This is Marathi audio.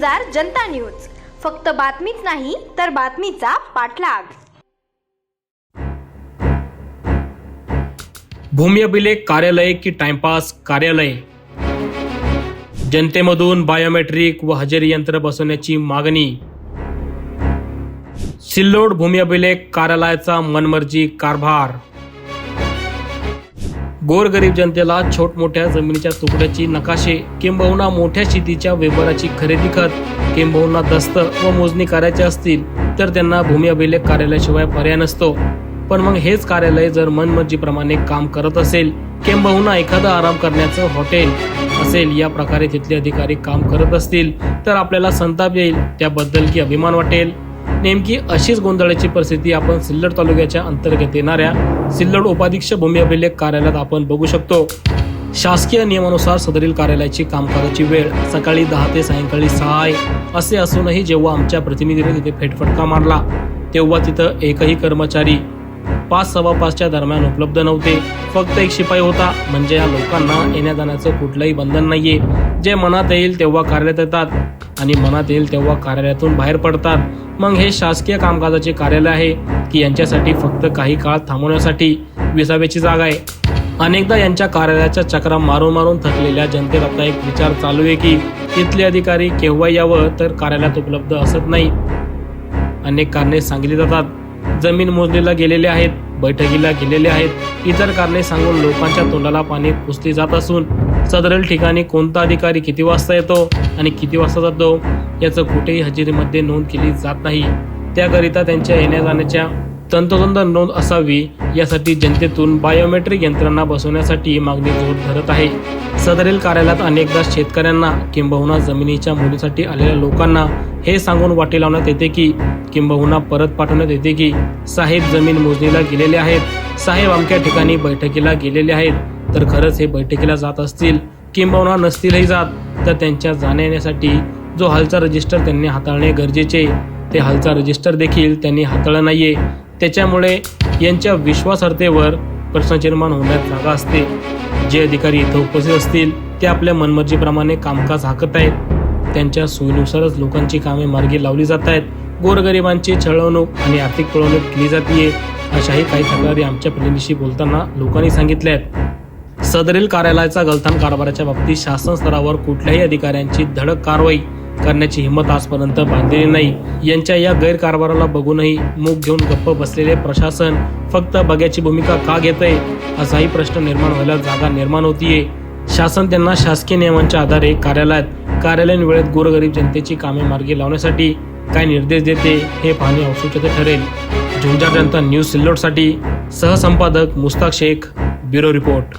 झुंजार जनता न्यूज. फक्त बातमीच नाही तर बातमीचा पाठलाग. भूमी अभिलेख कार्यालय की टाइमपास कार्यालय? जनतेमधून बायोमेट्रिक व हजेरी यंत्र बसवण्याची मागणी. सिल्लोड भूमी अभिलेख कार्यालयाचा मनमर्जी कारभार. गोरगरीब जनतेला छोट मोठ्या जमिनीच्या तुकड्याची नकाशे किंबहुना मोठ्या शेतीच्या व्यवहाराची खरेदी खत किंबहुना दस्त व मोजणी करायचे असतील तर त्यांना भूमी अभिलेख कार्यालयाशिवाय पर्याय नसतो. पण मग हेच कार्यालय जर मनमर्जीप्रमाणे काम करत असेल किंबहुना एखादं आराम करण्याचं हॉटेल असेल या प्रकारे तिथले अधिकारी काम करत असतील तर आपल्याला संताप येईल त्याबद्दल की अभिमान वाटेल? नेमकी अशीच गोंधळाची परिस्थिती आपण सिल्लड तालुक्याच्या अंतर्गत येणाऱ्या सिल्लड उपाधीक्ष भूमी अभिलेख कार्यालयात आपण बघू शकतो. शासकीय नियमानुसार सदरील कार्यालयाची कामकाजाची वेळ सकाळी दहा ते सायंकाळी सहा आहे. असे असूनही जेव्हा आमच्या प्रतिनिधीने तिथे फेटफटका मारला तेव्हा तिथं एकही कर्मचारी पाच सव्वा पाचच्या दरम्यान उपलब्ध नव्हते. फक्त एक शिपाई होता म्हणजे या लोकांना येण्या जाण्याचं कुठलंही बंधन नाहीये. जे मनात येईल तेव्हा कार्यालयात येतात. आणि मनात येईल तेव्हा कार्यालयातून बाहेर पडतात. मग हे शासकीय कामकाजाचे कार्यालय आहे की यांच्यासाठी फक्त काही काळ थांबवण्यासाठी विसाव्याची जागा आहे. अनेकदा यांच्या कार्यालयाच्या चक्रा मारून मारून थकलेल्या जनतेत आता एक विचार चालू आहे की इथले अधिकारी केव्हा यावं तर कार्यालयात उपलब्ध असत नाही. अनेक कारणे सांगितली जातात. जमीन मोजणीला गेलेले आहेत बैठकीला गेलेले आहेत. इतर कारणे सांगून लोकांच्या तोंडाला पाणी पुसली जात असून सदरील ठिकाणी कोणता अधिकारी किती वाजता येतो आणि किती वाजता जातो याचं कुठेही हजेरीमध्ये नोंद केली जात नाही. त्याकरिता त्यांच्या येण्या जाण्याच्या तंतोतंत नोंद असावी यासाठी जनतेतून बायोमेट्रिक यंत्रणा बसवण्यासाठी मागणी जोर धरत आहे. सदरील कार्यालयात अनेकदा शेतकऱ्यांना किंबहुना जमिनीच्या मुलीसाठी आलेल्या लोकांना हे सांगून वाटे लावण्यात येते की किंबहुना परत पाठवण्यात येते की साहेब जमीन मोजणीला गेलेले आहेत. साहेब अमक्या ठिकाणी बैठकीला गेलेले आहेत. तर खरंच हे बैठकीला जात असतील किंबहुना नसतीलही जात तर त्यांच्या जाण्यासाठी जो हालचा रजिस्टर त्यांनी हाताळणे गरजेचे ते हालचा रजिस्टर देखील त्यांनी हाताळलं नाहीये. त्याच्यामुळे यांच्या विश्वासार्हतेवर प्रश्न निर्माण होण्यात जागा असते. जे अधिकारी इथं उपस्थित असतील ते आपल्या मनमर्जीप्रमाणे कामकाज हाकत आहेत. त्यांच्या सोयीनुसारच लोकांची कामे मार्गी लावली जात आहेत. गोरगरिबांची छळवणूक आणि आर्थिक पळवणूक केली जाते अशाही काही तक्रारी आमच्या प्रतिनिधीशी बोलताना लोकांनी सांगितल्या आहेत सदरील कार्यालयाचा गलथान कारभाराच्या बाबतीत शासन स्तरावर कुठल्याही अधिकाऱ्यांची धडक कारवाई करण्याची हिंमत आजपर्यंत बांधलेली नाही. यांच्या या गैरकारभाराला बघूनही मूग घेऊन गप्प बसलेले प्रशासन फक्त बघ्याची भूमिका का घेतय असाही प्रश्न निर्माण व्हायला जागा निर्माण होतीये. शासन त्यांना शासकीय नियमांच्या आधारे कार्यालयात कार्यालयीन वेळेत गोरगरीब जनतेची कामे मार्गी लावण्यासाठी काय निर्देश देते हे पाहणे औत्सुक्याचे ठरेल. झुंजार जनता न्यूज सिल्लोडसाठी सहसंपादक Mustaq Shaikh bureau report.